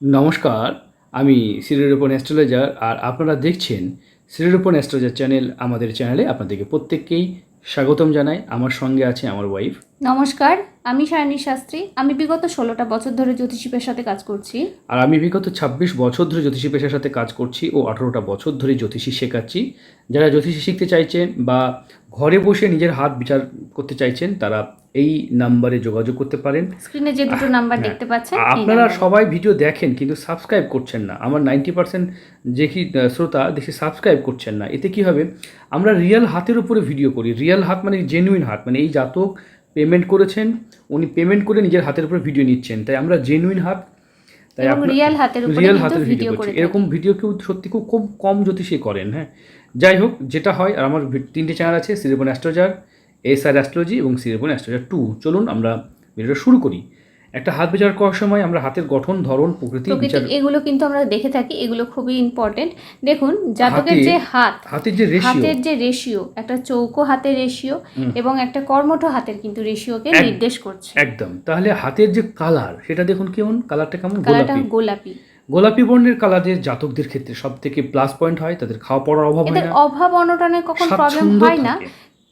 নমস্কার আমি সিরিরোপন অ্যাস্ট্রোলজার আর আপনারা দেখছেন সিরিরোপন অ্যাস্ট্রোলজার চ্যানেল আমাদের চ্যানেলে আপনাদেরকে প্রত্যেককেই স্বাগতম জানাই। আমার সঙ্গে আছে আমার ওয়াইফ নমস্কার আমি সায়নী শাস্ত্রী। আমি বিগত ষোলোটা বছর ধরে জ্যোতিষী পেশাতে কাজ করছি। আর আমি বিগত ছাব্বিশ বছর ধরে জ্যোতিষী পেশার সাথে কাজ করছি ও আঠারোটা বছর ধরে জ্যোতিষী শেখাচ্ছি। যারা জ্যোতিষী শিখতে চাইছেন বা ঘরে বসে নিজের হাত বিচার করতে চাইছেন তারা এই নাম্বারে যোগাযোগ করতে পারেন। স্ক্রিনে যে দুটো নাম্বার হ্যাঁ। দেখতে পাচ্ছেন আপনারা সবাই ভিডিও দেখেন কিন্তু সাবস্ক্রাইব করছেন না। আমার নাইনটি পার্সেন্ট যে কি শ্রোতা দেখে সাবস্ক্রাইব করছেন না। এতে কি হবে? আমরা রিয়েল হাতের উপরে ভিডিও করি। রিয়েল হাত মানে জেনুইন হাত মানে এই জাতক পেমেন্ট করেছেন উনি পেমেন্ট করে নিজের হাতের উপরে ভিডিও নিচ্ছেন। তাই আমরা জেনুইন হাত তাই রিয়েল হাতের উপরে রিয়েল হাতের ভিডিও করছি। এরকম ভিডিও কেউ সত্যি খুব খুব কম জ্যোতিষী করেন হ্যাঁ। যাই হোক যেটা হয় আর আমার তিনটে চ্যানেল আছে সিরিবন অ্যাস্ট্রোজার এস আর অ্যাস্ট্রোলজি এবং সিরিবন অ্যাস্ট্রোজার টু চলুন আমরা ভিডিওটা শুরু করি। একটা হাত বিচার করার সময় আমরা হাতের গঠন ধরন প্রকৃতি এগুলো কিন্তু আমরা দেখে থাকি এগুলো খুবই ইম্পর্টেন্ট দেখুন জাতকের যে হাত হাতের যে রেশিও হাতের যে রেশিও একটা চৌকো হাতের রেশিও এবং একটা কর্মঠ হাতের কিন্তু রেশিওকে নির্দেশ করছে। একদম। তাহলে হাতের যে কালার সেটা দেখুন কেমন? কালারটা কেমন? কালারটা গোলাপি। গোলাপি। গোলাপি বর্ণের কালারের জাতকদের ক্ষেত্রে সব থেকে প্লাস পয়েন্ট হয় তাদের খাওয়া পড়ার অভাব হয় না। অভাব অনটনে কখন প্রবলেম হয় না।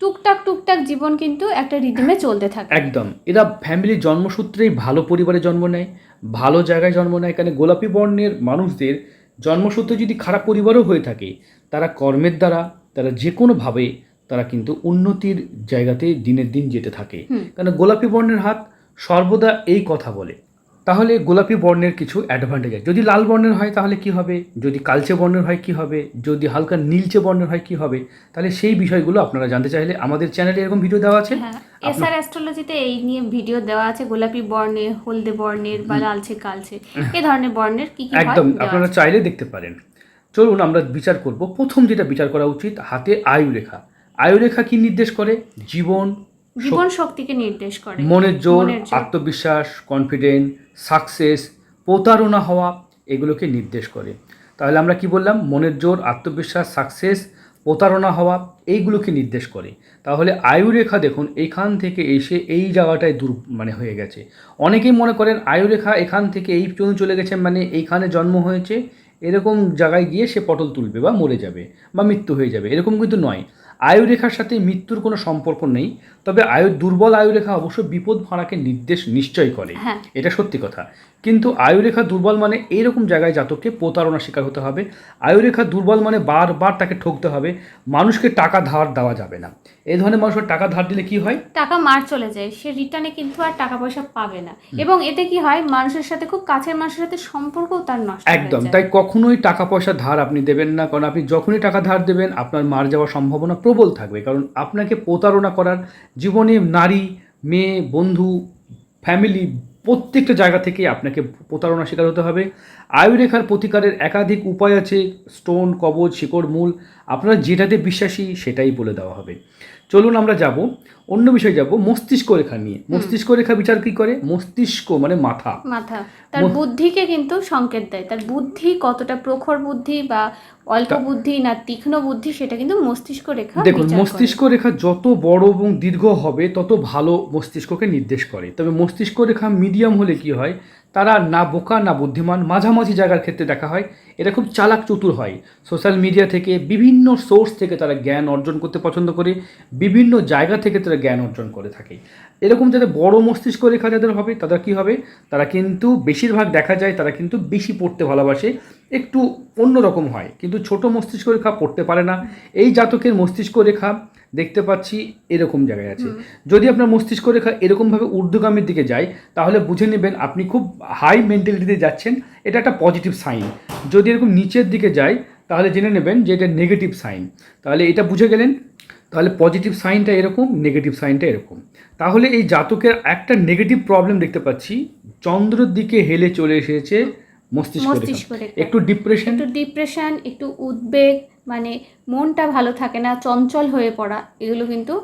টুকটাক টুকটাক জীবন কিন্তু একটা রিদমে চলতে থাকে। একদম। এরা ফ্যামিলির জন্মসূত্রেই ভালো পরিবারে জন্ম নেয় ভালো জায়গায় জন্ম নেয়। এখানে গোলাপি বর্ণের মানুষদের জন্মসূত্রে যদি খারাপ পরিবারও হয়ে থাকে তারা কর্মের দ্বারা তারা যে কোনোভাবে তারা কিন্তু উন্নতির জায়গাতে দিনের দিন যেতে থাকে। কারণ গোলাপি বর্ণের হাত সর্বদা এই কথা বলে। তাহলে গোলাপি বর্ণের কিছু অ্যাডভান্টেজ আছে। যদি লাল বর্ণের হয় তাহলে কি হবে? যদি কালচে বর্ণের হয় কি হবে? যদি হালকা নীলচে বর্ণের হয় কি হবে? তাহলে সেই বিষয়গুলো আপনারা জানতে চাইলে আমাদের চ্যানেলে এরকম ভিডিও দেওয়া আছে। এসআর অ্যাস্ট্রোলজিতে এই নিয়ে ভিডিও দেওয়া আছে। গোলাপি বর্ণের হলদে বর্ণের বা লালচে কালচে এই ধরনের বর্ণের কি কি একদম আপনারা চাইলে দেখতে পারেন। চলুন আমরা বিচার করব। প্রথম যেটা বিচার করা উচিত হাতে আয়ু রেখা আয়ু রেখা কি নির্দেশ করে? জীবন জীবন শক্তিকে নির্দেশ করে। মনের জোর আত্মবিশ্বাস কনফিডেন্স সাকসেস প্রতারণা হওয়া এগুলোকে নির্দেশ করে। তাহলে আমরা কি বললাম? মনের জোর আত্মবিশ্বাস সাকসেস প্রতারণা হওয়া এইগুলোকে নির্দেশ করে। তাহলে আয়ু রেখা দেখুন এইখান থেকে এসে এই জায়গাটায় দূর মানে হয়ে গেছে। অনেকেই মনে করেন আয়ু রেখা এখান থেকে এই পর্যন্ত চলে গেছে মানে এইখানে জন্ম হয়েছে। এরকম জায়গায় গিয়ে সে পটল তুলবে বা মরে যাবে বা মৃত্যু হয়ে যাবে। এরকম কিন্তু নয়। আয়ু রেখার সাথে মৃত্যুর কোনো সম্পর্ক নেই। তবে আয়ু দুর্বল আয়ু রেখা অবশ্য বিপদ ভাড়াকে নির্দেশ নিশ্চয় করে। হ্যাঁ। এটা সত্যি কথা। কিন্তু আয়ুরেখা দুর্বল মানে এইরকম জায়গায় জাতককে প্রতারণা শিকার হতে হবে। আয়ুরেখা দুর্বল মানে বারবার তাকে ঠকতে হবে। মানুষকে টাকা ধার দেওয়া যাবে না। এই ধরনের মানুষের টাকা ধার দিলে কি হয়? টাকা মার চলে যায়। সে রিটার্নে কিন্তু আর টাকা পয়সা পাবে না। এবং এতে কি হয়? মানুষের সাথে খুব কাছের মানুষের সাথে সম্পর্কও তার নষ্ট একদম। তাই কখনোই টাকা পয়সা ধার আপনি দেবেন না। কারণ আপনি যখনই টাকা ধার দেবেন আপনার মার যাওয়ার সম্ভাবনা প্রবল থাকবে। কারণ আপনাকে প্রতারণা করার জীবনে নারী, মেয়ে, বন্ধু ফ্যামিলি প্রত্যেকটা জায়গা থেকে আপনাকে প্রতারণা শিকার হতে হবে। আয়ুরেখার প্রতিকারের একাধিক উপায় আছে। স্টোন কবচ শিকড়, মূল। আপনারা যেটাতে বিশ্বাসী সেটাই বলে দেওয়া হবে। চলুন আমরা যাব অন্য বিষয়ে যাব মস্তিষ্ক রেখা নিয়ে। মস্তিষ্ক রেখা বিচার কি করে? মস্তিষ্ক মানে মাথা। মাথা। তার বুদ্ধিকে কিন্তু সংকেত দেয়। তার বুদ্ধি কতটা প্রখর বুদ্ধি বা অল্প বুদ্ধি না তীক্ষ্ণ বুদ্ধি সেটা কিন্তু মস্তিষ্ক রেখা দেখুন মস্তিষ্ক রেখা যত বড় এবং দীর্ঘ হবে তত ভালো মস্তিষ্ককে নির্দেশ করে। তবে মস্তিষ্ক রেখা মিডিয়াম হলে কি হয়? তারা না বোকা, না বুদ্ধিমান, মাঝামাঝি জায়গার ক্ষেত্রে দেখা হয়। এরা খুব চালাক চতুর হয়। সোশ্যাল মিডিয়া থেকে বিভিন্ন সোর্স থেকে তারা জ্ঞান অর্জন করতে পছন্দ করে, বিভিন্ন জায়গা থেকে তারা জ্ঞান অর্জন করে থাকে। এরকম যাদের বড় মস্তিষ্ক রেখা যাদের হবে, তাদের কি হবে? তারা কিন্তু বেশিরভাগ দেখা যায়, তারা কিন্তু বেশি পড়তে ভালোবাসে। একটু অন্যরকম হয়। কিন্তু ছোট মস্তিষ্ক রেখা পড়তে পারে না। এই জাতকের মস্তিষ্ক রেখা দেখতে পাচ্ছি এরকম জায়গায় আছে। যদি আপনার মস্তিষ্ক রেখা এরকমভাবে ঊর্ধ্বগামীর দিকে যায় তাহলে বুঝে নেবেন আপনি খুব হাই মেন্টালিটিতে যাচ্ছেন। এটা একটা পজিটিভ সাইন যদি এরকম নিচের দিকে যায় তাহলে জেনে নেবেন যে এটা নেগেটিভ সাইন তাহলে এটা বুঝে গেলেন? তাহলে পজিটিভ সাইনটা এরকম নেগেটিভ সাইনটা এরকম। তাহলে এই জাতকের একটা নেগেটিভ প্রবলেম দেখতে পাচ্ছি। চন্দ্রের দিকে হেলে চলে এসেছে। মস্তিষ্ক একটু ডিপ্রেশন একটু ডিপ্রেশন একটু উদ্বেগ মানে মনটা ভালো থাকে না চঞ্চল হয়ে পড়া এগুলো কিন্তু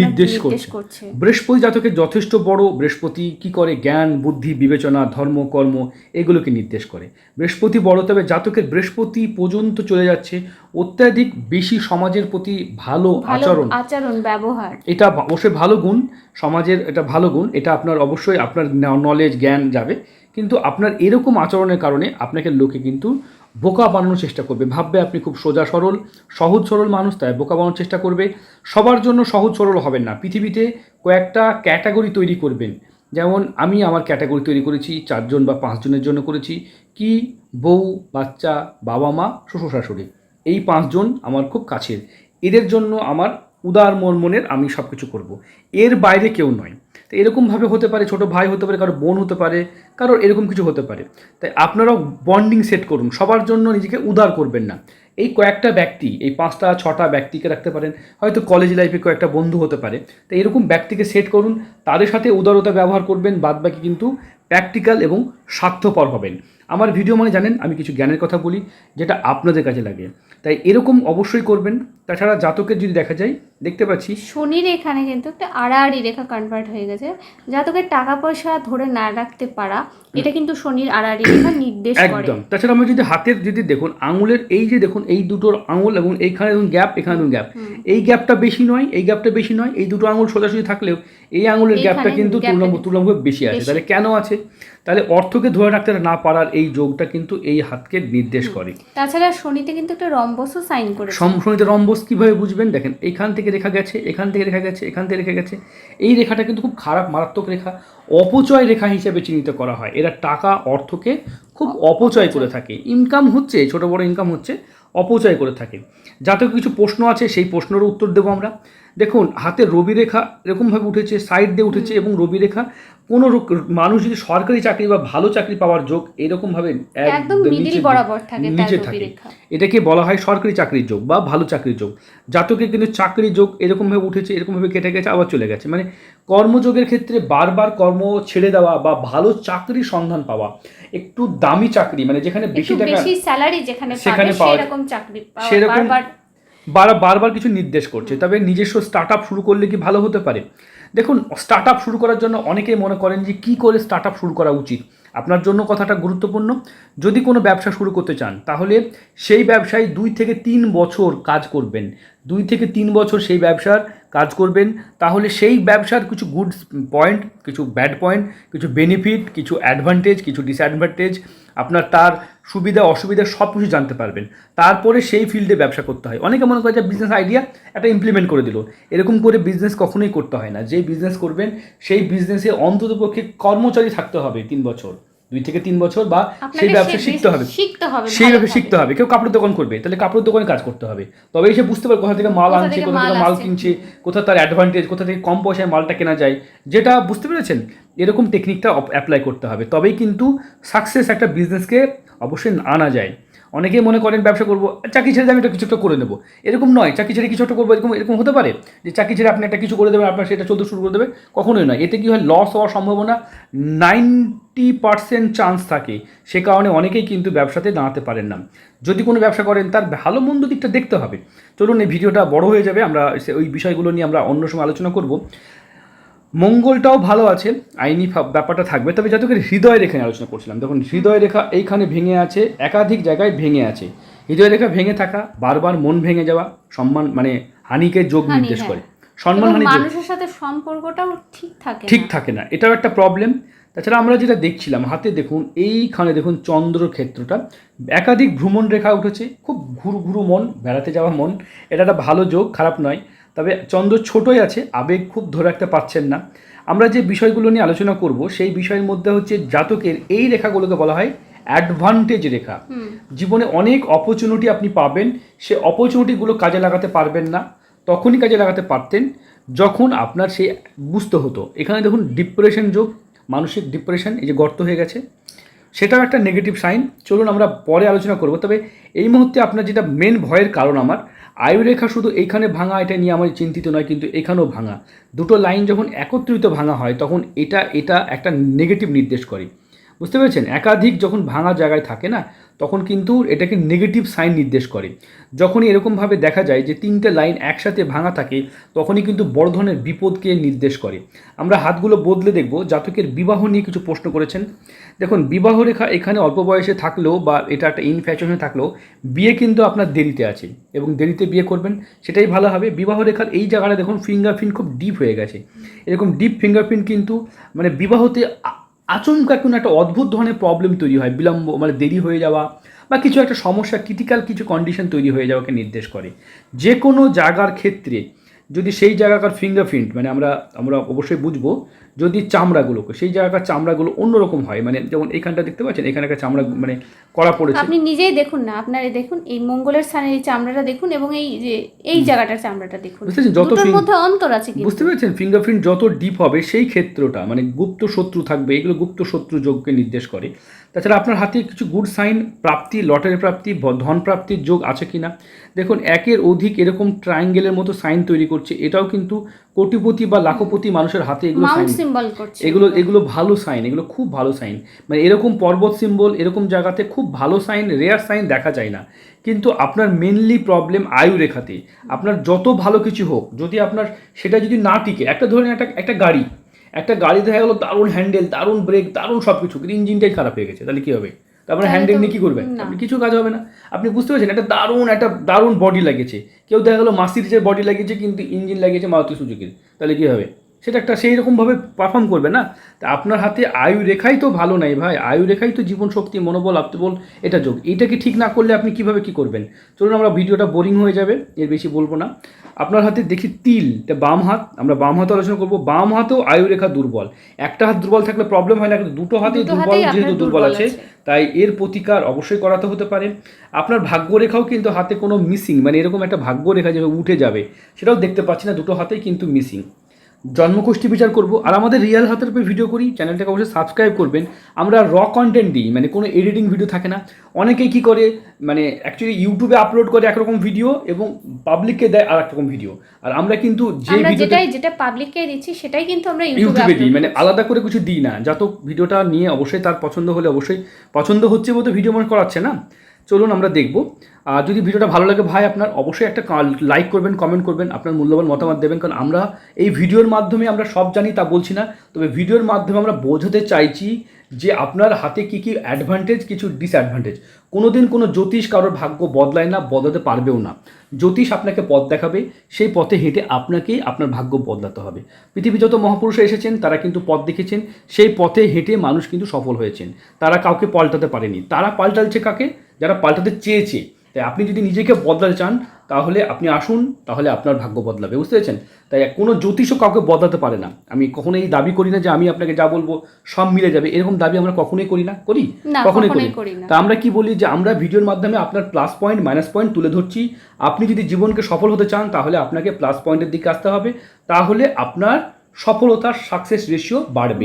নির্দেশ করছে। বৃহস্পতি জাতকের যথেষ্ট বড় বৃহস্পতি কি করে? জ্ঞান বুদ্ধি বিবেচনা ধর্ম কর্ম এগুলোকে নির্দেশ করে। বৃহস্পতি বড় তবে জাতকের বৃহস্পতি পর্যন্ত চলে যাচ্ছে। অত্যাধিক বেশি সমাজের প্রতি ভালো আচরণ। আচরণ ব্যবহার। এটা অবশ্যই ভালো গুণ। সমাজের এটা ভালো গুণ। এটা আপনার অবশ্যই আপনার নলেজ জ্ঞান যাবে। কিন্তু আপনার এরকম আচরণের কারণে আপনাকে লোকে কিন্তু বোকা বানানোর চেষ্টা করবে। ভাববে আপনি খুব সোজা সরল, সহজ সরল মানুষ, তাই বোকা বানানোর চেষ্টা করবে। সবার জন্য সহজ সরল হবেন না। পৃথিবীতে কয়েকটা ক্যাটাগরি তৈরি করবেন। যেমন আমি আমার ক্যাটাগরি তৈরি করেছি, চারজন বা পাঁচজনের জন্য করেছি। কি, বউ, বাচ্চা, বাবা মা, শ্বশুর শাশুড়ি। এই পাঁচজন আমার খুব কাছের। এদের জন্য আমার উদার মন মনের আমি সব কিছু করব। এর বাইরে কেউ নয়। তো এরকমভাবে হতে পারে, ছোট ভাই হতে পারে কারোর বোন হতে পারে, কারোর এরকম কিছু হতে পারে। তাই আপনারাও বন্ডিং সেট করুন। সবার জন্য নিজেকে উদার করবেন না। এই কয়েকটা ব্যক্তি, এই পাঁচটা, ছটা ব্যক্তিকে রাখতে পারেন। হয়তো কলেজ লাইফে কয়েকটা বন্ধু হতে পারে। তো এরকম ব্যক্তিকে সেট করুন। তাদের সাথে উদারতা ব্যবহার করবেন। বাদবাকি কিন্তু প্র্যাকটিক্যাল এবং স্বার্থপর হবেন। আমার ভিডিও মানে জানেন আমি কিছু জ্ঞানের কথা বলি যেটা আপনাদের কাজে লাগে। তাই এরকম অবশ্যই করবেন। তাছাড়া জাতকের যদি দেখা যায় দেখতে পাচ্ছি। শনির এখানে কিন্তু একটা আড়াআড়ি রেখা কনভার্ট হয়ে গেছে। জাতকের টাকা পয়সা ধরে না রাখতে পারা এটা কিন্তু শনির আড়াআড়ি রেখা নির্দেশ করে। একদম। তাছাড়া আমরা যদি হাতের যদি দেখুন আঙুলের এই যে দেখুন এই দুটোর আঙুল এবং এইখানে দেখুন গ্যাপ এখানে দেখুন গ্যাপ এই গ্যাপটা বেশি নয় এই গ্যাপটা বেশি নয় এই দুটো আঙুল সোজাসুজি থাকলেও এই আঙুলের গ্যাপটা কিন্তু তুলনামূলক বেশি আছে। তাহলে কেন আছে? তাহলে অর্থকে ধরে রাখতে না পারার এই যোগটা কিন্তু এই হাতকে নির্দেশ করে। তাছাড়া শনিতে কিন্তু একটা রম্বসও সাইন করে শনিতে রম্বস কীভাবে বুঝবেন? দেখেন এখান থেকে রেখা গেছে এখান থেকে রেখা গেছে এখান থেকে রেখা গেছে। এই রেখাটা কিন্তু খুব খারাপ মারাত্মক রেখা। অপচয় রেখা হিসেবে চিহ্নিত করা হয়। এরা টাকা অর্থকে খুব অপচয়। করে থাকে। ইনকাম হচ্ছে ছোট বড় ইনকাম হচ্ছে অপচয় করে থাকে। যাতে কিছু প্রশ্ন আছে সেই প্রশ্নেরও উত্তর দেবো আমরা। দেখুন হাতে রবি রেখা এরকমভাবে উঠেছে সাইড দিয়ে উঠেছে এবং রবি রেখা কোনো মানুষ যদি সরকারি চাকরি বা ভালো চাকরি পাওয়ার যোগ এরকমভাবে একদম নিচে- বরাবর থাকে নিচে এটাকে বলা হয় সরকারি চাকরির যোগ বা ভালো চাকরির যোগ। জাতকের কিন্তু চাকরির যোগ এরকমভাবে উঠেছে এরকমভাবে কেটে গেছে আবার চলে গেছে। মানে কর্মযোগের ক্ষেত্রে বারবার কর্ম ছেড়ে দেওয়া বা ভালো চাকরির সন্ধান পাওয়া একটু দামি চাকরি মানে যেখানে বেশি টাকা স্যালারি যেখানে সেখানে পাওয়া- সেরকম চাকরি সেরকম বারবার বারবার কিছু নির্দেশ করছে। তবে নিজস্ব স্টার্ট আপ শুরু করলে কি ভালো হতে পারে? দেখুন স্টার্ট আপ শুরু করার জন্য অনেকেই মনে করেন যে, কী করে স্টার্ট আপ শুরু করা উচিত? আপনার জন্য কথাটা গুরুত্বপূর্ণ। যদি কোনো ব্যবসা শুরু করতে চান, তাহলে সেই ব্যবসায় দুই থেকে তিন বছর কাজ করবেন। দুই থেকে তিন বছর সেই ব্যবসার কাজ করবেন। তাহলে সেই ব্যবসার কিছু গুড পয়েন্ট কিছু ব্যাড পয়েন্ট কিছু বেনিফিট কিছু অ্যাডভান্টেজ কিছু ডিসঅ্যাডভান্টেজ আপনার তার সুবিধা অসুবিধা সব কিছু জানতে পারবেন। তারপরে সেই ফিল্ডে ব্যবসা করতে হয়। অনেকে মনে করে যে বিজনেস আইডিয়া একটা ইমপ্লিমেন্ট করে দিল। এরকম করে বিজনেস কখনোই করতে হয় না। যে বিজনেস করবেন সেই বিজনেসে অন্ততপক্ষে কর্মচারী থাকতে হবে তিন বছর দুই থেকে তিন বছর বা সেই ব্যবসা শিখতে হবে। সেইভাবে শিখতে হবে। কেউ কাপড়ের দোকান করবে তাহলে কাপড়ের দোকানে কাজ করতে হবে। তবে সে বুঝতে পারবে কোথা থেকে মাল আনছে কোথা থেকে মাল মাল কিনছে কোথা তার অ্যাডভান্টেজ কোথা থেকে কম পয়সায় মালটা কেনা যায়। যেটা বুঝতে পেরেছেন? এরকম টেকনিকটা অ্যাপ্লাই করতে হবে। তবেই কিন্তু সাকসেস একটা বিজনেসকে অবশ্যই আনা যায়। অনেকেই মনে করেন ব্যবসা করব, চাকরি ছেড়ে আমি একটা কিছু একটা করে নেব। এরকম নয়, চাকরি ছেড়ে কিছু একটা করব, এরকম এরকম হতে পারে যে চাকরি ছেড়ে আপনি একটা কিছু করে দেবেন, আপনার সেটা চলতে শুরু করে দেবে। কখনোই নয়, এতে কী হয় লস হওয়ার সম্ভাবনা নাইনটি পার্সেন্ট চান্স থাকে। সে কারণে অনেকেই কিন্তু ব্যবসাতে দাঁড়াতে পারেন না। যদি কোনো ব্যবসা করেন, তার ভালো মন্দ দিকটা দেখতে হবে। চলুন এই ভিডিওটা বড় হয়ে যাবে, আমরা ওই বিষয়গুলো নিয়ে আমরা অন্য সময় আলোচনা করব। মঙ্গলটাও ভালো আছে আইনি ব্যাপারটা থাকবে। তবে যাতে হৃদয় রেখা নিয়ে আলোচনা করছিলাম। দেখুন হৃদয় রেখা এইখানে ভেঙে আছে একাধিক জায়গায় ভেঙে আছে। হৃদয় রেখা ভেঙে থাকা বারবার মন ভেঙে যাওয়া সম্মান মানে হানিকে যোগ নির্দেশ হ্যাঁ। করে। সম্মান হানি মানুষের সাথে সম্পর্কটাও ঠিক থাকে ঠিক থাকে না। এটাও একটা প্রবলেম তাছাড়া আমরা যেটা দেখছিলাম হাতে দেখুন এইখানে দেখুন চন্দ্র ক্ষেত্রটা। একাধিক ভ্রমণ রেখা উঠেছে খুব ঘুরু ঘুরু মন বেড়াতে যাওয়া মন। এটা একটা ভালো যোগ খারাপ নয়। তবে চন্দ্র ছোটই আছে আবেগ খুব ধরে রাখতে পারছেন না। আমরা যে বিষয়গুলো নিয়ে আলোচনা করব সেই বিষয়ের মধ্যে হচ্ছে জাতকের এই রেখাগুলোকে বলা হয় অ্যাডভান্টেজ রেখা। জীবনে অনেক অপরচুনিটি আপনি পাবেন সে অপরচুনিটিগুলো কাজে লাগাতে পারবেন না তখনই কাজে লাগাতে পারতেন যখন আপনার সেই বুঝতে হতো। এখানে দেখুন ডিপ্রেশন যোগ মানসিক ডিপ্রেশন এই যে গর্ত হয়ে গেছে। সেটাও একটা নেগেটিভ সাইন চলুন আমরা পরে আলোচনা করব। তবে এই মুহূর্তে আপনার যেটা মেন ভয়ের কারণ আমার আয়ুরেখা শুধু এইখানে ভাঙা, এটা নিয়ে আমার চিন্তিত নয়, কিন্তু এখানেও ভাঙা। দুটো লাইন যখন একত্রিত ভাঙা হয়, তখন এটা এটা একটা নেগেটিভ নির্দেশ করে। বুঝতে পেরেছেন? একাধিক যখন ভাঙা জায়গায় থাকে না তখন কিন্তু এটাকে নেগেটিভ সাইন নির্দেশ করে। যখনই এরকমভাবে দেখা যায় যে তিনটে লাইন একসাথে ভাঙা থাকে, তখনই কিন্তু বড় ধরনের বিপদকে নির্দেশ করে। আমরা হাতগুলো বদলে দেখব। জাতকের বিবাহ নিয়ে কিছু প্রশ্ন করেছেন। দেখুন, বিবাহ রেখা এখানে অল্প বয়সে থাকলেও বা এটা একটা ইনফ্যাশনে থাকলেও বিয়ে কিন্তু আপনার দেরিতে আছে এবং দেরিতে বিয়ে করবেন, সেটাই ভালো হবে। বিবাহ রেখার এই জায়গাটা দেখুন ফিঙ্গারপ্রিন্ট খুব ডিপ হয়ে গেছে। এরকম ডিপ ফিঙ্গারপ্রিন্ট কিন্তু মানে বিবাহতে আচমকা কোনো একটা অদ্ভুত ধরনের প্রবলেম তৈরি হয়, বিলম্ব মানে দেরি হয়ে যাওয়া বা কিছু একটা সমস্যা ক্রিটিক্যাল কিছু কন্ডিশন তৈরি হয়ে যাওয়াকে নির্দেশ করে। যে কোনো জায়গার ক্ষেত্রে যদি সেই জায়গাকার ফিঙ্গারপ্রিন্ট মানে আমরা আমরা অবশ্যই বুঝব যদি চামড়াগুলোকে সেই জায়গাকার চামড়াগুলো অন্যরকম হয় মানে যেমন এখানটা দেখতে পাচ্ছেন এখানকার চামড়া মানে করা পড়েছে। আপনি নিজেই দেখুন না আপনারা দেখুন এই মঙ্গলের স্থানের এই চামড়াটা দেখুন এবং এই যে এই জায়গাটার চামড়াটা দেখুন। বুঝতে? যত মধ্যে অন্তর আছে বুঝতে পেরেছেন? ফিঙ্গারপ্রিন্ট যত ডিপ হবে সেই ক্ষেত্রটা মানে গুপ্ত শত্রু থাকবে এগুলো গুপ্ত শত্রু যোগকে নির্দেশ করে। তাছাড়া আপনার হাতে কিছু গুড সাইন প্রাপ্তি লটারি প্রাপ্তি ধন প্রাপ্তির যোগ আছে কিনা? দেখুন একের অধিক এরকম ট্রায়াঙ্গেলের মতো সাইন তৈরি করছে এটাও কিন্তু কোটিপতি বা লাখপতি মানুষের হাতে এগুলো সাইন সিম্বল এগুলো এগুলো ভালো সাইন এগুলো খুব ভালো সাইন মানে এরকম পর্বত সিম্বল এরকম জায়গাতে খুব ভালো সাইন রেয়ার সাইন দেখা যায় না। কিন্তু আপনার মেনলি প্রবলেম আয়ু রেখাতে আপনার যত ভালো কিছু হোক যদি আপনার সেটা যদি না টিকে একটা ধরেন একটা একটা গাড়ি। একটা গাড়ি দেখা গেলো দারুণ হ্যান্ডেল দারুণ ব্রেক দারুণ সব কিছু কিন্তু ইঞ্জিনটাই খারাপ হয়ে গেছে তাহলে কী হবে? তারপরে হ্যান্ডেল নিয়ে কী করবেন আপনি কিছু কাজ হবে না। আপনি বুঝতে পারছেন একটা দারুণ একটা দারুণ বডি লাগিয়েছে। কেউ দেখা গেলো মাসিরিজের বডি লাগিয়েছে কিন্তু ইঞ্জিন লাগিয়েছে মারুতি সুজুকির। তাহলে কী হবে? সেটা একটা সেই রকমভাবে পারফর্ম করবে না। তা আপনার হাতে আয়ু রেখাই তো ভালো নাই ভাই। আয়ু রেখাই তো জীবন শক্তি মনোবল আত্মবল এটা যোগ। এটাকে ঠিক না করলে আপনি কীভাবে কি করবেন? চলুন আমরা ভিডিওটা বোরিং হয়ে যাবে এর বেশি বলব না। আপনার হাতে দেখি তিল এটা বাম হাত। আমরা বাম হাতে আলোচনা করব। বাম হাতেও আয়ু রেখা দুর্বল। একটা হাত দুর্বল থাকলে প্রবলেম হয় না কিন্তু দুটো হাতেই দুটো দুর্বল যেহেতু দুর্বল আছে। তাই এর প্রতিকার অবশ্যই করাতে হতে পারে। আপনার ভাগ্যরেখাও কিন্তু হাতে কোনো মিসিং মানে এরকম একটা ভাগ্যরেখা যেভাবে উঠে যাবে সেটাও দেখতে পাচ্ছি না দুটো হাতেই কিন্তু মিসিং জন্মকোষ্ঠী বিচার করব। আর আমাদের রিয়েল হাতের উপরে ভিডিও করি চ্যানেলটাকে অবশ্যই সাবস্ক্রাইব করবেন। আমরা র কন্টেন্ট দিই মানে কোনো এডিটিং ভিডিও থাকে না। অনেকেই কি করে মানে অ্যাকচুয়ালি ইউটিউবে আপলোড করে একরকম ভিডিও এবং পাবলিককে দেয় আর রকম ভিডিও আর আমরা কিন্তু যে যেটাই যেটা পাবলিককে দিচ্ছি সেটাই কিন্তু আমরা ইউটিউবে ইউটিউবে দিই মানে আলাদা করে কিছু দিই না। যত ভিডিওটা নিয়ে অবশ্যই তার পছন্দ হলে অবশ্যই পছন্দ হচ্ছে বলতে ভিডিও মনে করাচ্ছে না? চলুন আমরা দেখব। আর যদি ভিডিওটা ভালো লাগে ভাই, আপনার অবশ্যই একটা লাইক করবেন কমেন্ট করবেন, আপনার মূল্যবান মতামত দেবেন, কারণ আমরা এই ভিডিওর মাধ্যমে আমরা সব জানি, তা বলছি না। তবে ভিডিওর মাধ্যমে আমরা বোঝাতে চাইছি যে আপনার হাতে কি কি অ্যাডভান্টেজ কিছু ডিসঅ্যাডভান্টেজ কোনোদিন কোনো জ্যোতিষ কারোর ভাগ্য বদলায় না, বদলাতে পারবেও না। জ্যোতিষ আপনাকে পথ দেখাবে, সেই পথে হেঁটে আপনাকেই আপনার ভাগ্য বদলাতে হবে। পৃথিবী যত মহাপুরুষ এসেছেন, তারা কিন্তু পথ দেখেছেন, সেই পথে হেঁটে মানুষ কিন্তু সফল হয়েছেন। তারা কাউকে পাল্টাতে পারেনি। তারা পাল্টালছে কাকে? যারা পাল্টাতে চেয়েছে তাই আপনি যদি নিজেকে বদলাতে চান তাহলে আপনি আসুন তাহলে আপনার ভাগ্য বদলাবে বুঝতে পেরেছেন? তাই কোনো জ্যোতিষও কাউকে বদলাতে পারে না। আমি কখনোই দাবি করি না যে আমি আপনাকে যা বলব সব মিলে যাবে এরকম দাবি আমরা কখনোই করি না করি? কখনোই করি তা আমরা কি বলি যে আমরা ভিডিওর মাধ্যমে আপনার প্লাস পয়েন্ট মাইনাস পয়েন্ট তুলে ধরছি। আপনি যদি জীবনকে সফল হতে চান তাহলে আপনাকে প্লাস পয়েন্টের দিকে আসতে হবে। তাহলে আপনার সফলতার সাকসেস রেশিও বাড়বে।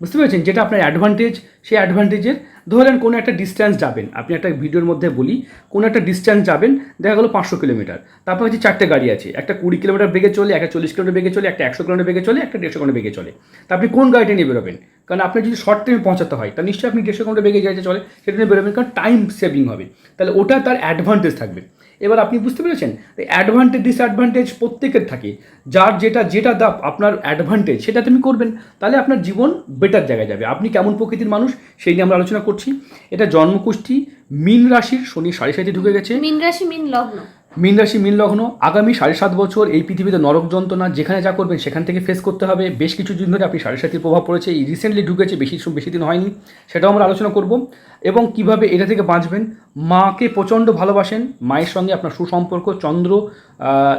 বুঝতে পেরেছেন? যেটা আপনার অ্যাডভান্টেজ সেই অ্যাডভান্টেজের ধরেন কোনো একটা ডিস্ট্যান্স যাবেন। আপনি একটা ভিডিওর মধ্যে বলি কোনো একটা ডিস্ট্যান্স যাবেন দেখা গেলো পাঁচশো কিলোমিটার তারপর হচ্ছে চারটে গাড়ি আছে। একটা কুড়ি কিলোমিটার বেগে চলে একটা চল্লিশ কিলোমিটার বেগে চলে একটা একশো কিলোমিটার বেগে চলে একটা দেড়শো কিলোমিটার বেগে চলে। তা আপনি কোন গাড়িটা নিয়ে বেরোবেন? কারণ আপনি যদি শর্ট টাইমে পৌঁছাতে হয় তা নিশ্চয়ই আপনি দেড়শো কিলোমিটার বেগে গাড়িটা চলে সেটা নিয়ে বেরোবেন। কারণ টাইম সেভিং হবে। তাহলে ওটা তার অ্যাডভান্টেজ থাকবে। এবার আপনি বুঝতে পেরেছেন? অ্যাডভান্টেজ ডিসঅ্যাডভান্টেজ প্রত্যেকের থাকে। যার যেটা যেটা দা আপনার অ্যাডভান্টেজ সেটা তুমি করবেন। তাহলে আপনার জীবন বেটার জায়গায় যাবে। আপনি কেমন প্রকৃতির মানুষ সেই নিয়ে আমরা আলোচনা করছি। এটা জন্মকুষ্ঠী মীন রাশির শনি সাড়ে সাথে ঢুকে গেছে। মিন রাশি মিন লগ্ন। মীন রাশি মীন লগ্ন আগামী সাড়ে সাত বছর এই পৃথিবীতে নরক যন্ত্রণা যেখানে যা করবেন সেখান থেকে ফেস করতে হবে। বেশ কিছু দিন ধরে আপনি সাড়ে সাতির প্রভাব পড়েছে। এই রিসেন্টলি ঢুকেছে বেশি বেশি দিন হয়নি সেটাও আমরা আলোচনা করব। এবং কীভাবে এটা থেকে বাঁচবেন মাকে প্রচণ্ড ভালোবাসেন মায়ের সঙ্গে আপনার সুসম্পর্ক চন্দ্র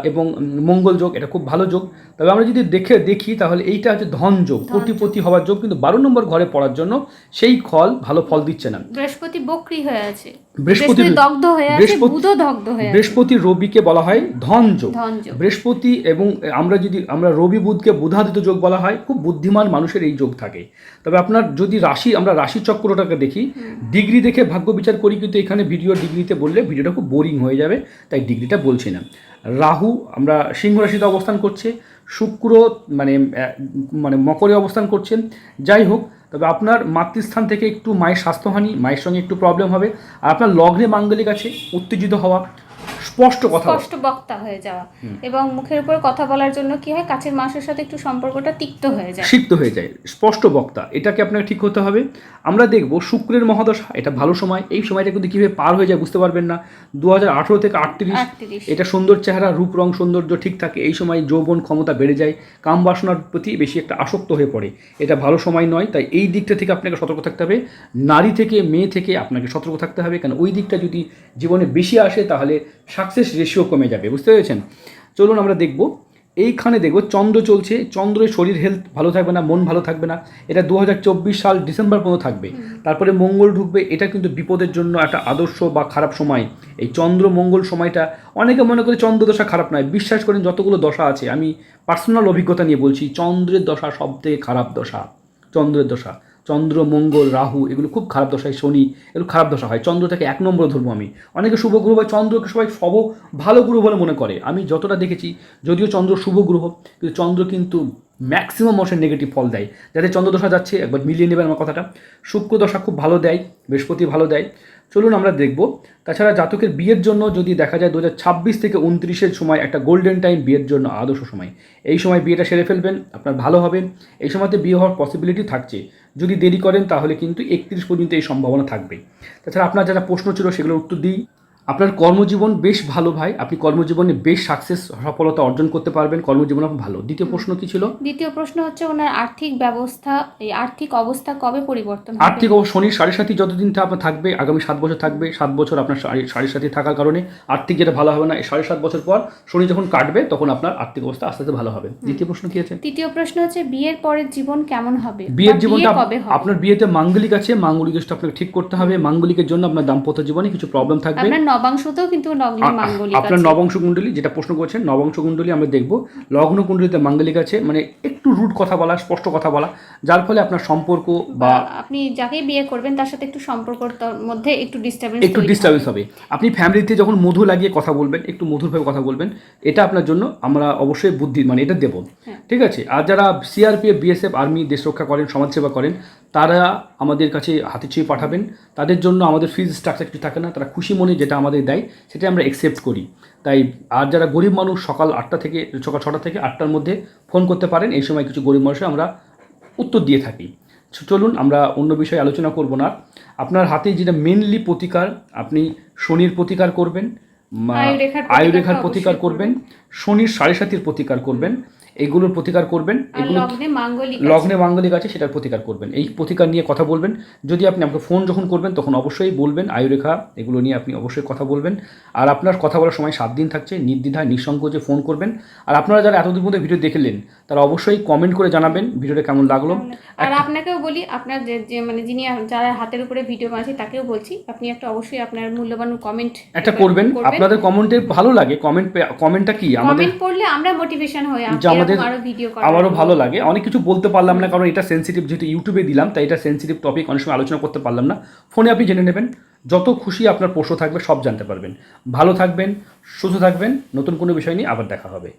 এবং মঙ্গল যোগ এটা খুব ভালো যোগ। তবে আমরা যদি দেখে দেখি তাহলে এইটা হচ্ছে ধন যোগ কোটিপতি হওয়ার যোগ কিন্তু বারো নম্বর ঘরে পড়ার জন্য সেই ফল ভালো ফল দিচ্ছে না। বৃহস্পতি বক্রি হয়ে আছে। বৃহস্পতি দগ্ধ হয়ে আছে বুধও দগ্ধ হয়ে আছে। বৃহস্পতি রবিকে বলা হয় ধন যোগ। ধন যোগ। বৃহস্পতি এবং আমরা যদি আমরা রবি বুধকে বুধাদিত যোগ বলা হয় খুব বুদ্ধিমান মানুষের এই যোগ থাকে। তবে আপনার যদি রাশি আমরা রাশি চক্রটাকে দেখি ডিগ্রি দেখে ভাগ্য বিচার করি কিন্তু এখানে ভিডিও ডিগ্রিতে বললে ভিডিওটা খুব বোরিং হয়ে যাবে, তাই ডিগ্রিটা বলছি না। রাহু, আমরা সিংহ রাশিতে অবস্থান করছে, শুক্র মানে মানে মকরে অবস্থান করছেন। যাই হোক, তবে আপনার মাতৃস্থান থেকে একটু মায়ের স্বাস্থ্যহানি, মায়ের সঙ্গে একটু প্রবলেম হবে। আর আপনার লগ্নে মাঙ্গলিক আছে, উত্তেজিত হওয়া স্পষ্ট কথা স্পষ্ট বক্তা হয়ে যাওয়া। এবং মুখের উপর কথা বলার জন্য কি হয়? কাছের মানুষের সাথে একটু সম্পর্কটা তিক্ত হয়ে যায়। সিক্ত হয়ে যায়। স্পষ্ট বক্তা। এটাকে আপনাকে ঠিক হতে হবে। আমরা দেখব শুক্রের মহাদশা এটা ভালো সময়। এই সময়টা কিন্তু কীভাবে পার হয়ে যায় বুঝতে পারবেন না। দু হাজার আঠেরো থেকে আটত্রিশ এটা সুন্দর চেহারা রূপ রং সৌন্দর্য ঠিক থাকে। এই সময় যৌবন ক্ষমতা বেড়ে যায়। কাম বাসনার প্রতি বেশি একটা আসক্ত হয়ে পড়ে। এটা ভালো সময় নয়। তাই এই দিকটা থেকে আপনাকে সতর্ক থাকতে হবে। নারী থেকে মেয়ে থেকে আপনাকে সতর্ক থাকতে হবে। কারণ ওই দিকটা যদি জীবনে বেশি আসে তাহলে সাকসেস রেশিও কমে যাবে, বুঝতে পেরেছেন? চলুন আমরা দেখব। এইখানে দেখব, চন্দ্র চলছে, চন্দ্রের শরীর হেলথ ভালো থাকবে না, মন ভালো থাকবে না। এটা দু হাজার চব্বিশ সাল ডিসেম্বর পর্যন্ত থাকবে। তারপরে মঙ্গল ঢুকবে, এটা কিন্তু বিপদের জন্য একটা আদর্শ বা খারাপ সময়। এই চন্দ্র মঙ্গল সময়টা, অনেকে মনে করে চন্দ্র দশা খারাপ নয়, বিশ্বাস করেন যতগুলো দশা আছে, আমি পার্সোনাল অভিজ্ঞতা নিয়ে বলছি, চন্দ্রের দশা সব থেকে খারাপ দশা, চন্দ্রের দশা। চন্দ্র, মঙ্গল, রাহু এগুলো খুব খারাপ দশায়, শনি এগুলো খারাপ দশা হয়। চন্দ্রটাকে এক নম্বর ধরবো আমি। অনেকে শুভ গ্রহ বা চন্দ্রকে সবাই সব ভালো গ্রহ বলে মনে করে। আমি যতটা দেখেছি, যদিও চন্দ্র শুভ গ্রহ, কিন্তু চন্দ্র কিন্তু ম্যাক্সিমাম মানুষের নেগেটিভ ফল দেয়। যাদের চন্দ্রদশা যাচ্ছে, একবার মিলিয়ে নেবেন আমার কথাটা। শুক্র দশা খুব ভালো দেয়, বৃহস্পতি ভালো দেয়। চলুন আমরা দেখব। তাছাড়া জাতকের বিয়ের জন্য যদি দেখা যায় দু হাজার ছাব্বিশ থেকে উনত্রিশের সময় একটা গোল্ডেন টাইম বিয়ের জন্য আদর্শ সময়। এই সময় বিয়েটা সেরে ফেলবেন, আপনার ভালো হবে এই সময়তে বিয়ে হওয়ার পসিবিলিটি থাকছে। যদি দেরি করেন তাহলে কিন্তু একত্রিশ পর্যন্ত এই সম্ভাবনা থাকবে। তাছাড়া আপনার যারা প্রশ্ন ছিল সেগুলোর উত্তর দিই। আপনার কর্মজীবন বেশ ভালো ভাই। আপনি কর্মজীবনে বেশ সাকসেস সফলতা অর্জন করতে পারবেন। কর্মজীবন আপনার ভালো। দ্বিতীয় প্রশ্ন কি ছিল? দ্বিতীয় প্রশ্ন হচ্ছে ওনার আর্থিক ব্যবস্থা এই আর্থিক অবস্থা কবে পরিবর্তন হবে? আর্থিক অবস্থা শনির সাড়ে সাথী যতদিন তা আপনার থাকবে আগামী সাত বছর থাকবে সাত বছর আপনার সাড়ে- সাড়ে সাথী থাকার কারণে আর্থিক যেটা ভালো হবে না এই সাড়ে সাত বছর পর শনি যখন কাটবে তখন আপনার আর্থিক অবস্থা আস্তে আস্তে ভালো হবে। দ্বিতীয় প্রশ্ন কি আছে? তৃতীয় প্রশ্ন হচ্ছে বিয়ের পরের জীবন কেমন হবে? বিয়ের বা জীবনটা বিয়ে কবে হবে? আপনার বিয়েতে মাঙ্গলিক আছে মাঙ্গলিক দোষটা আপনাকে ঠিক করতে হবে। মাঙ্গলিকের জন্য আপনার দাম্পত্য জীবনে কিছু প্রবলেম থাকবে। আপনার নবাংশতেও কিন্তু লগ্নে মাঙ্গলিক আপনার নবংশ কুণ্ডলী যেটা প্রশ্ন করছেন নবংশ কুণ্ডলী আমরা দেখব। লগ্ন কুণ্ডলীতে মাঙ্গলিক আছে মানে একটু রুট কথা বলা স্পষ্ট কথা বলা যার ফলে আপনার সম্পর্ক বা আপনি যাকে বিয়ে করবেন তার সাথে একটু সম্পর্কর মধ্যে একটু ডিস্টারবেন্স একটু ডিস্টার্বেন্স হবে। আপনি ফ্যামিলিতে যখন মধু লাগিয়ে কথা বলবেন একটু মধুরভাবে কথা বলবেন এটা আপনার জন্য আমরা অবশ্যই বুদ্ধি মানে এটা দেবো। হ্যাঁ। ঠিক আছে? আর যারা সিআরপিএফ বিএসএফ আর্মি দেশ রক্ষা করেন সমাজসেবা করেন তারা আমাদের কাছে হাতে চেয়ে পাঠাবেন। তাদের জন্য আমাদের ফিজ স্ট্রাকচার কিছু থাকে না তারা খুশি মনে যেটা আমাদের দেয় সেটা আমরা অ্যাকসেপ্ট করি। তাই আর যারা গরিব মানুষ সকাল আটটা থেকে সকাল ছটা থেকে আটটার মধ্যে ফোন করতে পারেন এই সময় কিছু গরিব মানুষের আমরা উত্তর দিয়ে থাকি। চলুন আমরা অন্য বিষয়ে আলোচনা করব না। আপনার হাতে যেটা মেনলি প্রতিকার আপনি শনির প্রতিকার করবেন আয়ুরেখার প্রতিকার করবেন শনির সাড়ে সাতির প্রতিকার করবেন। এগুলোর প্রতিকার করবেন এগুলো লগ্নে মাঙ্গলিক আছে। সেটার প্রতিকার করবেন। এই প্রতিকার নিয়ে কথা বলবেন। যদি আপনি আমাকে ফোন যখন করবেন তখন অবশ্যই বলবেন আয়ুরেখা এগুলো নিয়ে আপনি অবশ্যই কথা বলবেন। আর আপনার কথা বলার সময় সাত দিন থাকছে নির্দ্বিধায় নিঃসংকোচে ফোন করবেন। আর আপনারা যারা এতদিন মধ্যে ভিডিও দেখলেন তারা অবশ্যই কমেন্ট করে জানাবেন ভিডিওটা কেমন লাগল। আর আপনাকেও বলি আপনার যে মানে যিনি যারা হাতের উপরে ভিডিও বানাচ্ছে তাকেও বলছি আপনি একটা অবশ্যই আপনার মূল্যবান কমেন্ট একটা করবেন। আপনাদের কমেন্টে ভালো লাগে। কমেন্ট কমেন্টটা কি? আমাদের কমেন্ট পড়লে আমরা মোটিভেশন হই আমাদের আমারও ভালো লাগে। অনেক কিছু বলতে পারলাম না কারণ এটা সেন্সিটিভ যেহেতু ইউটিউবে দিলাম তাই এটা সেন্সিটিভ টপিক অনেক সময় আলোচনা করতে পারলাম না। ফোনে আপনি জেনে নেবেন যত খুশি আপনার প্রশ্ন থাকবে সব জানতে পারবেন। ভালো থাকবেন সুস্থ থাকবেন নতুন কোনো বিষয় নিয়ে আবার দেখা হবে।